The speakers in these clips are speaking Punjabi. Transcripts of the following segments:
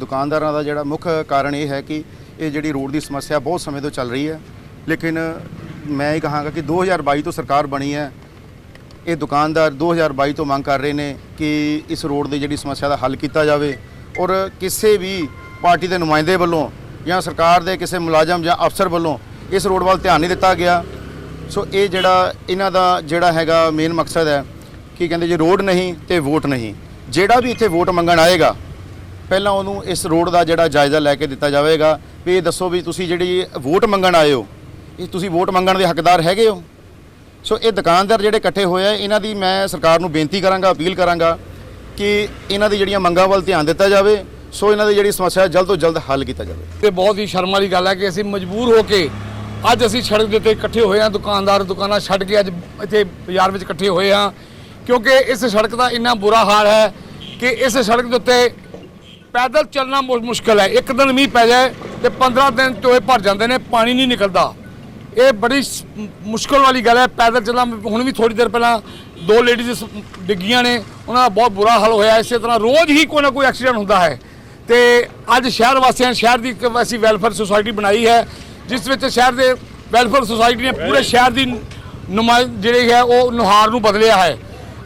ਦੁਕਾਨਦਾਰਾਂ ਦਾ ਜਿਹੜਾ ਮੁੱਖ ਕਾਰਨ ਇਹ ਹੈ ਕਿ ਇਹ ਜਿਹੜੀ ਰੋਡ ਦੀ ਸਮੱਸਿਆ ਬਹੁਤ ਸਮੇਂ ਤੋਂ ਚੱਲ ਰਹੀ ਹੈ। ਲੇਕਿਨ ਮੈਂ ਇਹ ਕਹਾਂਗਾ ਕਿ 2022 ਤੋਂ ਸਰਕਾਰ ਬਣੀ ਹੈ। ਇਹ ਦੁਕਾਨਦਾਰ 2022 ਤੋਂ ਮੰਗ ਕਰ ਰਹੇ ਨੇ ਕਿ ਇਸ ਰੋਡ ਦੀ ਜਿਹੜੀ ਸਮੱਸਿਆ ਦਾ ਹੱਲ ਕੀਤਾ ਜਾਵੇ ਔਰ ਕਿਸੇ ਵੀ ਪਾਰਟੀ ਦੇ ਨੁਮਾਇੰਦੇ ਵੱਲੋਂ ਜਾਂ ਸਰਕਾਰ ਦੇ ਕਿਸੇ ਮੁਲਾਜ਼ਮ ਜਾਂ ਅਫਸਰ ਵੱਲੋਂ ਇਸ ਰੋਡ ਵੱਲ ਧਿਆਨ ਨਹੀਂ ਦਿੱਤਾ ਗਿਆ। ਸੋ ਇਹ ਜਿਹੜਾ ਇਹਨਾਂ ਦਾ ਜਿਹੜਾ ਹੈਗਾ ਮੇਨ ਮਕਸਦ ਹੈ ਕਿ ਕਹਿੰਦੇ ਜੇ ਰੋਡ ਨਹੀਂ ਤੇ ਵੋਟ ਨਹੀਂ। ਜਿਹੜਾ ਵੀ ਇੱਥੇ ਵੋਟ ਮੰਗਣ ਆਏਗਾ ਪਹਿਲਾਂ ਉਹਨੂੰ ਇਸ ਰੋਡ ਦਾ ਜਿਹੜਾ ਜਾਇਜ਼ਾ ਲੈ ਕੇ ਦਿੱਤਾ ਜਾਵੇਗਾ ਵੀ ਇਹ ਦੱਸੋ ਵੀ ਤੁਸੀਂ ਜਿਹੜੀ ਵੋਟ ਮੰਗਣ ਆਏ ਹੋ, ਇਹ ਤੁਸੀਂ ਵੋਟ ਮੰਗਣ ਦੇ ਹੱਕਦਾਰ ਹੈਗੇ ਹੋ? ਸੋ ਇਹ ਦੁਕਾਨਦਾਰ ਜਿਹੜੇ ਇਕੱਠੇ ਹੋਏ ਆ, ਇਹਨਾਂ ਦੀ ਮੈਂ ਸਰਕਾਰ ਨੂੰ ਬੇਨਤੀ ਕਰਾਂਗਾ, ਅਪੀਲ ਕਰਾਂਗਾ ਕਿ ਇਹਨਾਂ ਦੀ ਜਿਹੜੀਆਂ ਮੰਗਾਂ ਵੱਲ ਧਿਆਨ ਦਿੱਤਾ ਜਾਵੇ, ਸੋ ਇਹਨਾਂ ਦੀ ਜਿਹੜੀ ਸਮੱਸਿਆ ਜਲਦ ਤੋਂ ਜਲਦ ਹੱਲ ਕੀਤਾ ਜਾਵੇ। ਤੇ ਬਹੁਤ ਹੀ ਸ਼ਰਮ ਵਾਲੀ ਗੱਲ ਹੈ ਕਿ ਅਸੀਂ ਮਜਬੂਰ ਹੋ ਕੇ ਅੱਜ ਅਸੀਂ ਸੜਕ ਦੇ ਉੱਤੇ ਇਕੱਠੇ ਹੋਏ ਹਾਂ, ਦੁਕਾਨਦਾਰ ਦੁਕਾਨਾਂ ਛੱਡ ਕੇ ਅੱਜ ਇੱਥੇ ਬਾਜ਼ਾਰ ਵਿੱਚ ਇਕੱਠੇ ਹੋਏ ਹਾਂ, ਕਿਉਂਕਿ ਇਸ ਸੜਕ ਦਾ ਇੰਨਾ ਬੁਰਾ ਹਾਲ ਹੈ ਕਿ ਇਸ ਸੜਕ ਦੇ ਉੱਤੇ ਪੈਦਲ ਚੱਲਣਾ ਬਹੁਤ ਮੁਸ਼ਕਲ ਹੈ। ਇੱਕ ਦਿਨ ਮੀਂਹ ਪੈ ਜਾਏ ਤੇ 15 ਦਿਨ ਟੋਏ ਭਰ ਜਾਂਦੇ ਨੇ, ਪਾਣੀ ਨਹੀਂ ਨਿਕਲਦਾ। ਇਹ ਬੜੀ ਮੁਸ਼ਕਲ ਵਾਲੀ ਗੱਲ ਹੈ। ਪੈਦਲ ਚੱਲਣਾ ਹੁਣ ਵੀ ਥੋੜੀ ਦੇਰ ਪਹਿਲਾਂ ਦੋ ਲੇਡੀਜ਼ ਡਿੱਗੀਆਂ ਨੇ। ਉਹਨਾਂ ਦਾ ਬਹੁਤ ਬੁਰਾ ਹਾਲ ਹੋਇਆ। ਇਸੇ ਤਰ੍ਹਾਂ ਰੋਜ਼ ਹੀ ਕੋਈ ਨਾ ਕੋਈ ਐਕਸੀਡੈਂਟ ਹੁੰਦਾ ਹੈ। ਤੇ ਅੱਜ ਸ਼ਹਿਰ ਵਾਸੀਆਂ ਸ਼ਹਿਰ ਦੀ ਇੱਕ ਅਸੀਂ ਵੈਲਫੇਅਰ ਸੁਸਾਇਟੀ ਬਣਾਈ ਹੈ, ਜਿਸ ਵਿੱਚ ਸ਼ਹਿਰ ਦੇ ਵੈਲਫੇਅਰ ਸੁਸਾਇਟੀ ਨੇ ਪੂਰੇ ਸ਼ਹਿਰ ਦੀ ਨੁਮਾਇ ਜਿਹੜੀ ਹੈ, ਉਹ ਨੁਹਾਰ ਨੂੰ ਬਦਲਿਆ ਹੈ।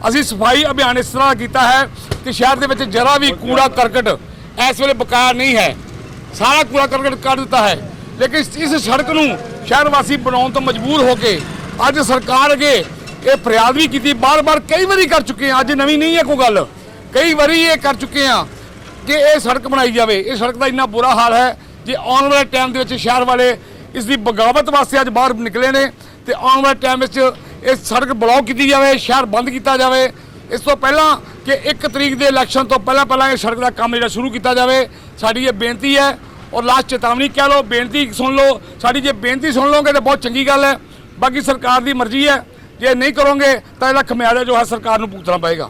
ਅਸੀਂ ਸਫ਼ਾਈ ਅਭਿਆਨ ਇਸ ਤਰ੍ਹਾਂ ਕੀਤਾ ਹੈ ਕਿ ਸ਼ਹਿਰ ਦੇ ਵਿੱਚ ਜਰਾ ਵੀ ਕੂੜਾ ਕਰਕਟ ਇਸ ਵੇਲੇ ਬਕਾਇਆ ਨਹੀਂ ਹੈ। ਸਾਰਾ ਕੂੜਾ ਕਰਕਟ ਕੱਢ ਦਿੱਤਾ ਹੈ। ਲੇਕਿਨ ਇਸ- ਸੜਕ ਨੂੰ ਸ਼ਹਿਰ ਵਾਸੀ ਬਣਾਉਣ ਤੋਂ ਮਜਬੂਰ ਹੋ ਕੇ ਅੱਜ ਸਰਕਾਰ ਅੱਗੇ ਇਹ ਫਰਿਆਦ ਵੀ ਕੀਤੀ। ਬਾਰ-ਬਾਰ ਕਈ ਵਾਰੀ ਕਰ ਚੁੱਕੇ ਹਾਂ। ਅੱਜ ਨਵੀਂ ਨਹੀਂ ਹੈ ਕੋਈ ਗੱਲ। ਕਈ ਵਾਰੀ ਇਹ ਕਰ ਚੁੱਕੇ ਹਾਂ ਕਿ ਇਹ ਸੜਕ ਬਣਾਈ ਜਾਵੇ। ਇਹ ਸੜਕ ਦਾ ਇੰਨਾ ਬੁਰਾ ਹਾਲ ਹੈ ਜੇ ਆਉਣ ਵਾਲੇ ਟਾਈਮ ਦੇ ਵਿੱਚ ਸ਼ਹਿਰ ਵਾਲੇ ਇਸ ਦੀ ਬਗਾਵਤ ਵਾਸਤੇ ਅੱਜ ਬਾਹਰ ਨਿਕਲੇ ਨੇ ਤੇ ਆਉਣ ਵਾਲੇ ਟਾਈਮ ਵਿੱਚ ਇਹ ਸੜਕ ਬਲੌਕ ਕੀਤੀ ਜਾਵੇ, ਸ਼ਹਿਰ ਬੰਦ ਕੀਤਾ ਜਾਵੇ। ਇਸ ਤੋਂ ਪਹਿਲਾਂ ਕਿ 1 ਤਰੀਕ ਦੇ ਇਲੈਕਸ਼ਨ ਤੋਂ ਪਹਿਲਾਂ ਪਹਿਲਾਂ ਇਹ ਸੜਕ ਦਾ ਕੰਮ ਜਿਹੜਾ ਸ਼ੁਰੂ ਕੀਤਾ ਜਾਵੇ, ਸਾਡੀ ਇਹ ਬੇਨਤੀ ਹੈ ਔਰ ਲਾਸਟ ਚੇਤਾਵਨੀ ਕਹਿ ਲਓ, ਬੇਨਤੀ ਸੁਣ ਲਓ, ਸਾਡੀ ਜੇ ਬੇਨਤੀ ਸੁਣ ਲਓਗੇ ਤਾਂ ਬਹੁਤ ਚੰਗੀ ਗੱਲ ਹੈ, ਬਾਕੀ ਸਰਕਾਰ ਦੀ ਮਰਜ਼ੀ ਹੈ, ਜੇ ਨਹੀਂ ਕਰੋਗੇ ਤਾਂ ਇਹਦਾ ਖਮਿਆਜ਼ਾ ਜੋ ਹੈ ਸਰਕਾਰ ਨੂੰ ਭੁਗਤਣਾ ਪਏਗਾ।